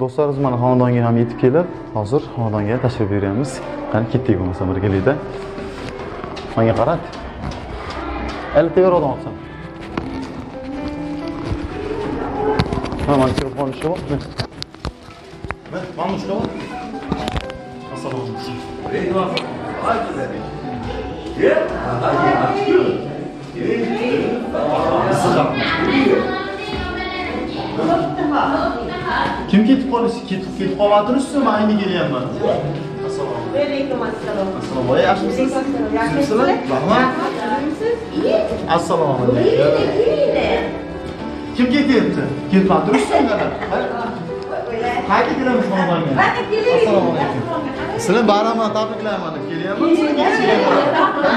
do'stlarimiz mana xonadonga ham yetib kelib hozir xonadonga tashrif buyuryapmiz qani ketdik bo'lmasa birgalikda manga qarat eltayoq olsam ha mana telefon ishlayapti mana ishlayapti assalomu alaykum kim ketib qolishi ketib ketib qolmadingiz man endi kelyapman assalomu Aleyküm assalom. assalomu alaykum yaxshimisiz sizlar rahmat assalomu alaykum kim ketyapti ketmabdirsiz sizlar qayerga kelamiz xonadonga assalomu alaykum sizlar bayramni tabriklayman kelyapman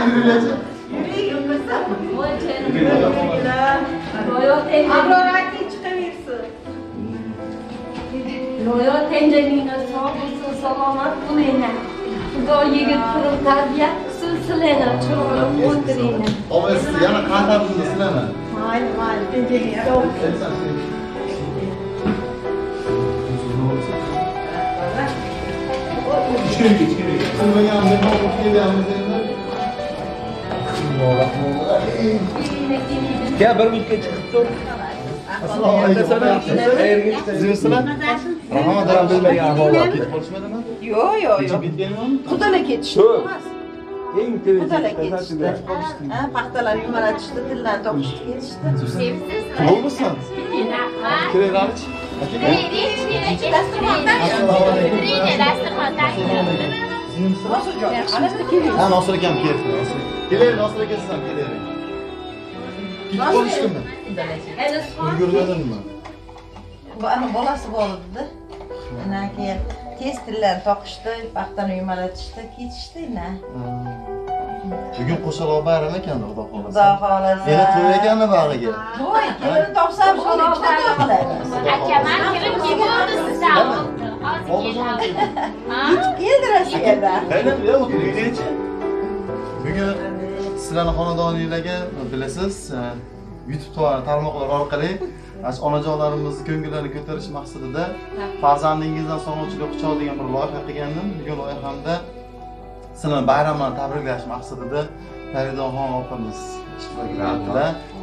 yuringlarchi Abroraki chiqaversin. Ro'yo tenjaninglar sog' bo'lsin, salomat bo'linglar. Xudo yigit turib tarbiyat qilsin, sizlarni chiroyli o'tiringlar. Ovoy siz yana qandaringizni silaman Mayli, mayli. Tinchlik. Gel bir minutga chiqib tur. assalomu alaykum Qayerga sizlar rahmat dadam bilmagan ahvolda ketib qolishmadimi Yo'q, yo'q, yo'q. kechib ketganmanmi Qudalar ketishdi. Shu. emas. Eng tez Qudalar ketishdi. Ha, paxtalar yumalatishdi, tillarni to'qishdi, ketishdi. bo'lmisan kiraylik ha nosir akam kelibdi kelaylik nosir aka siz kelaylik ketib qolishdimi Endi ulgurmadimmi Bu ana bolasi bo'ldi. Ana keyin tez tillarni toqishdi, paxtani yumalatishdi, ketishdi, na. bugun qo'shaloq bayram ekan xudo Xudo xohlasa xohlasa. yana to'y ekanmi bag'iga To'y, kelin topsa bo'ldi, ikkita to'y qilamiz. Akaman kirib keldi sizdan. Hozir keldi. Rossiyadan. aynan ya o'tiringchi bugun sizlarni xonadoninglarga bilasiz e, youtube tar- tarmoqlari orqali onajonlarimizni ko'ngillarini ko'tarish maqsadida farzandingizdan sog'inchli quchoq degan bir loyiha qilgandim. Bugun loyihamda sizlarni bayram bilan tabriklash maqsadida faridaxon opamiz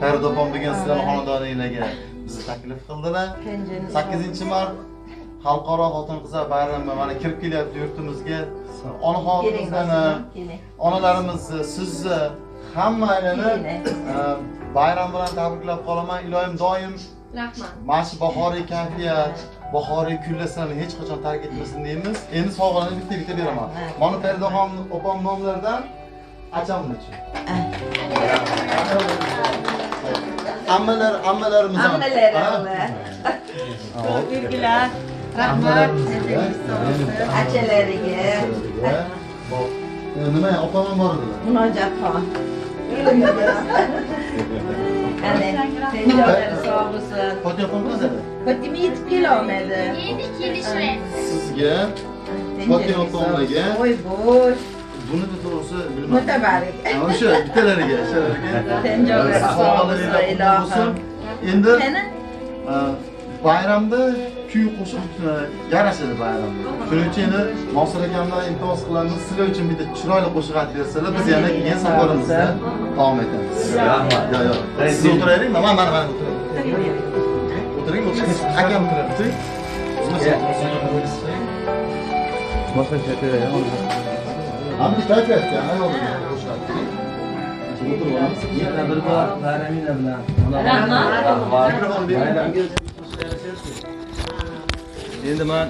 farida opam bugun sizlarni xonadoninglarga bizni taklif qildilar. Sakkizinchi mart xalqaro xotin qizlar bayrami mana kirib kelyapti yurtimizga. Onaxonimizdan keling. onalarimizni sizni hammangizni e, bayram bilan tabriklab qolaman iloyim doim rahmat. mana shu bahoriy kayfiyat bahoriy kunlar sizlarni hech qachon tark etmasin deymiz endi sovg'alarni bitta bitta beraman mana faridaxon opam nomlaridan achamnichi ammalar ammalarimiz. Hop. Yurgilar. Rahmat. Achalariga. E, nima opam ham bor edilar Munojatxon. Qazada Fatima yetib kelolmadi. Endi kelishmayapti. sizga Fotiha opamlarga Voy bo'sh. buni da to'g'risi bilmadim Mutabarik. Ha, o'sha bittalariga o'shalarga Tenjollari sog' bo'lsin e, bayramda kuy qo'shiq e, yarashadi bayramda shuning uchun endi nosir akamdan iltimos qilamiz sizlar uchun bitta chiroyli qo'shiq aytib bersalar biz yana keyin safarimizda davom etamiz Rahmat. yo'q yo'q siz o'tiraylik mana mana mana o'tiring o'tiring o'tiring akam o'tiradi o'tiring Boshqa chaytay. Abi kayfiyat ya, ayol bilan qo'shiq aytdik. O'tirib olamiz. Yana bir bor bayraminglar bilan. Rahmat. Bayramga Endi men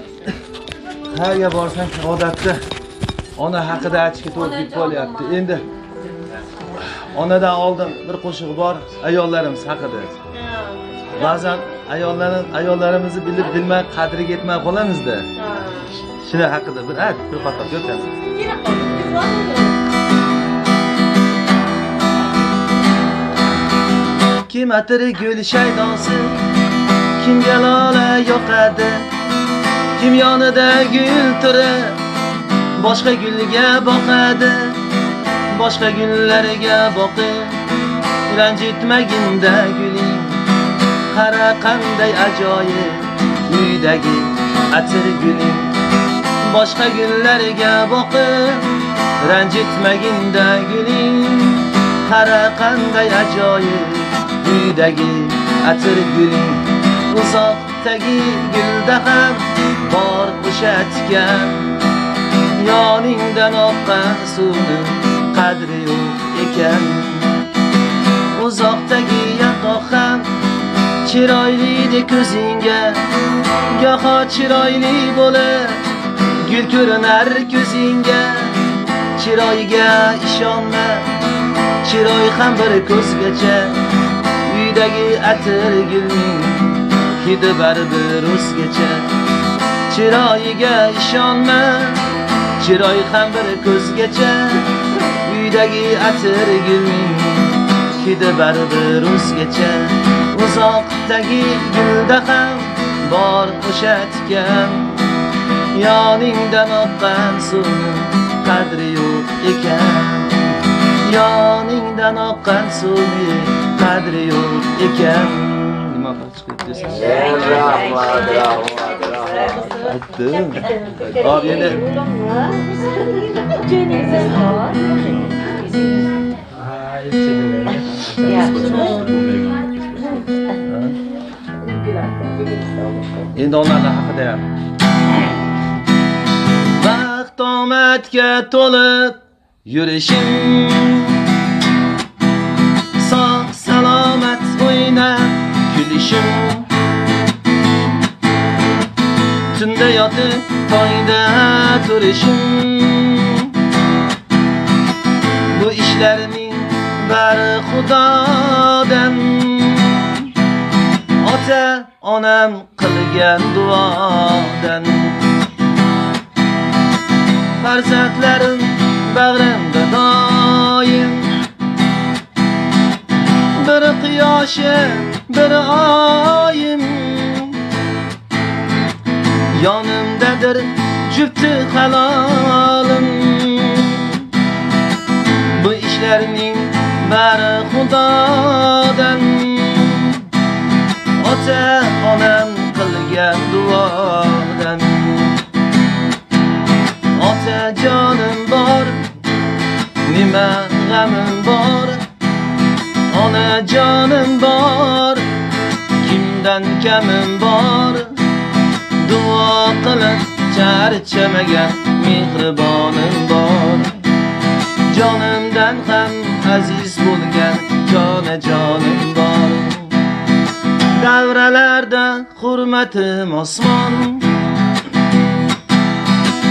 qayerga borsam odatda ona haqida aytishga to'g'ri kelib qolyapti. Endi onadan oldin bir qo'shiq bor ayollarimiz haqida. Ba'zan ayollarni ayollarimizni bilib bilmay qadriga yetmay qolamizda. Shuni haqida bir ayt, qator ko'ramiz. Kim atiri gul shaydosi Kimga lola yoqadi Kim yonida gul turib Boshqa gulga boqadi Boshqa gullarga boqib Ranjitmaginda guling Qara qanday ajoyib Uydagi atir guling boshqa gullarga boqib ranjitmaginda guling qara qanday ajoyib uydagi atir guling uzoqdagi gulda ham bor o'shatgan yoningdan oqqan suvni qadri yo'q ekan. Uzoqdagi yaproq ham chiroyliydi ko'zingga. Goho chiroyli bo'lib gul ko'rinar ko'zingga. Chiroyiga ishonma chiroy ham bir ko'zgacha. Uydagi atir gulning hidi baribir o'zgacha chiroyiga ishonma chiroy ham bir ko'zgacha uydagi atir gulning hidi baribir o'zgacha uzoqdagi gulda ham bor o'shatgan yoningdan oqqan suvni qadri yo'q ekan yoningdan oqqan suvni qadri yo'q ekan nima chiqib desam aytdim hop endi endi onlarni haqida ham baxt omadga to'lib yurishim yotib tongda turishim bu ishlarning bari xudodan ota onam qilgan duodan farzandlarim bag'rimda doim. Biri quyoshi biri oyim yonimdadir jufti halolim bu ishlarning bari xudodan ota onam qilgan duodan ota jonim bor nima g'amim bor? Ona jonim bor kimdan kamim bor duo qilib charchamagan mehribonim bor jonimdan ham aziz bo'lgan jonajonim bor davralarda hurmatim osmon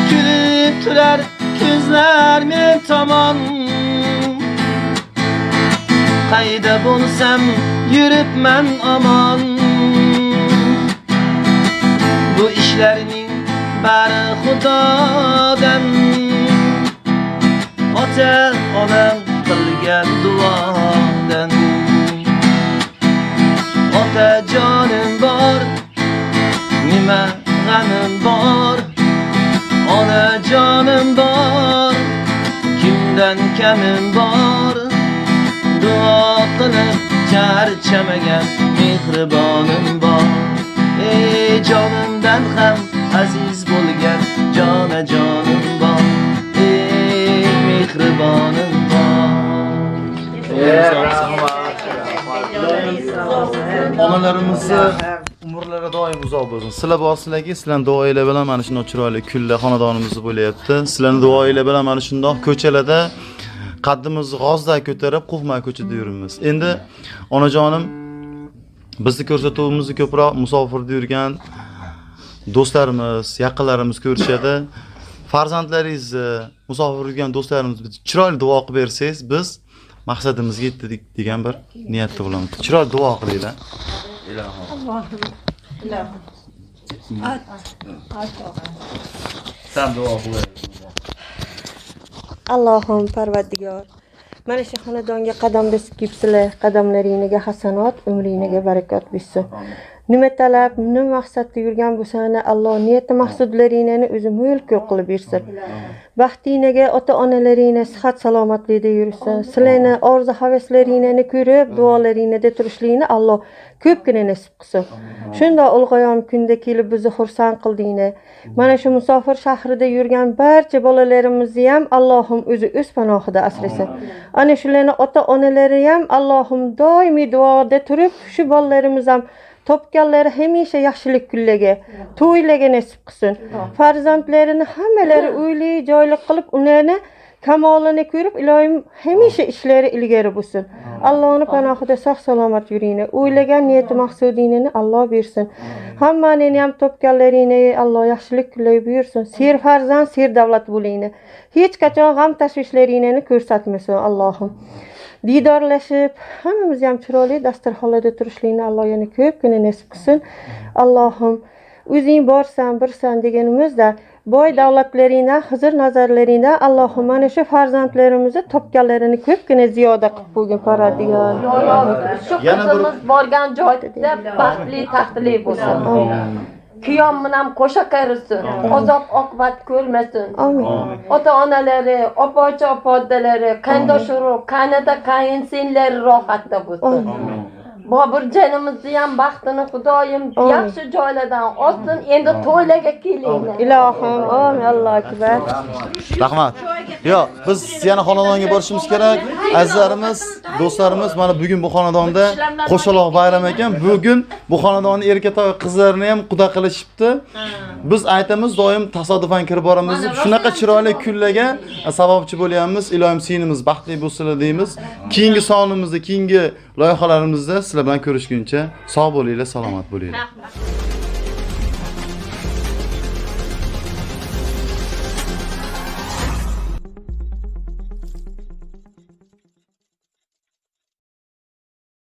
kulib turar ko'zlar men tomon qayda bo'lsam yuribman omon bu ishlarning bari xudodan ota onam qilgan duodan ota jonim bor nima g'amim bor ona jonim bor kimdan kamim bor duo qilib charchamagan mehribonim bor ey jonimdan ham aziz bo'lgan jonajonim bor ey mehribonim onalarimizni umrlari doim uzoq bo'lsin sizlar borsizlarki sizlarni duoinglar bilan mana shunday chiroyli kunlar xonadonimizni bo'lyapti sizlarni duoinglar bilan mana shundoq ko'chalarda qaddimizni g'ozday ko'tarib quvmay ko'chada yuribmiz endi onajonim bizni ko'rsatuvimizni ko'proq musofirda yurgan do'stlarimiz yaqinlarimiz ko'rishadi. Farzandlaringizni musofirda yurgan do'stlarimizni chiroyli duo qilib bersangiz biz maqsadimizga yetdik degan bir niyatda bo'lamiz chiroyli duo qilinglar Sen duo qil allohim parvardigor mana shu xonadonga qadam bosib kelibsizlar. Qadamlaringizga hasanot umringizga barakot bersin nima talab nima maqsadda yurgan bo'lsani alloh niyati maqsudlaringni o'zi mulk qilib bersin baxtinglarga ota onalaringni sihat salomatlikda yursin. Sizlarni orzu havaslaringni ko'rib duolaringda turishlikni alloh ko'pgina nasib qilsin. Shundoq ulg'ayom kunda kelib bizni xursand qildinglar. Mana shu musofir shahrida yurgan barcha bolalarimizni ham allohim o'zi o'z panohida asrasin. Ana shularni ota onalari ham allohim doimiy duoda turib shu bolalarimiz ham topganlari hamisha yaxshilik kunlarga to'ylarga nasib qilsin. Farzandlarini hammalari uyli joyli qilib ularni kamolini ko'rib iloyim hamisha ishlari ilgari bo'lsin. Allohni panohida sog' salomat yuringlar. O'ylagan niyati maqsudingni alloh bersin. Hammanini ham topganlaringni alloh yaxshilik kunlar buyursin. Ser farzand ser davlat bo'linglar. Hech qachon g'am tashvishlaringni ko'rsatmasin allohim diydorlashib hammamiz ham chiroyli dasturxonlarda turishlikni alloh yana ko'pgina nasib qilsin. Allohim o'zing borsan birsan deganimizda boy davlatlaringdan huzur nazarlaringdan allohim mana shu farzandlarimizni topganlarini ko'pgina ziyoda qilib qo'ygin parvardigor. Shu qizimiz borgan joyda baxtli taxtli bo'lsin kuyov bilan qo'sha qarisin azob oqibat ko'rmasin. Ota onalari opochi opodalari qayndosh urug' qaynota qayin sinlari rohatda bo'lsin bobirjonimizni ham baxtini xudoyim Amin. yaxshi joylardan olsin endi to'ylarga kelinglar ilohim amin. allohu akbar rahmat. Yo'q biz yana xonadonga borishimiz kerak. Azizlarimiz do'stlarimiz mana bugun bu xonadonda qo'shaloq bayram ekan. Bugun bu xonadonni erkatoy qizlarini ham quda qilishibdi. Biz aytamiz doim tasodifan kirib boramiz. Shunaqa chiroyli kunlarga sababchi bo'lyapmiz. İloyim sinimiz baxtli bo'lsinlar deymiz keyingi sonimizda keyingi loyihalarimizda sizlar bilan ko'rishguncha sog' bo'linglar salomat bo'linglar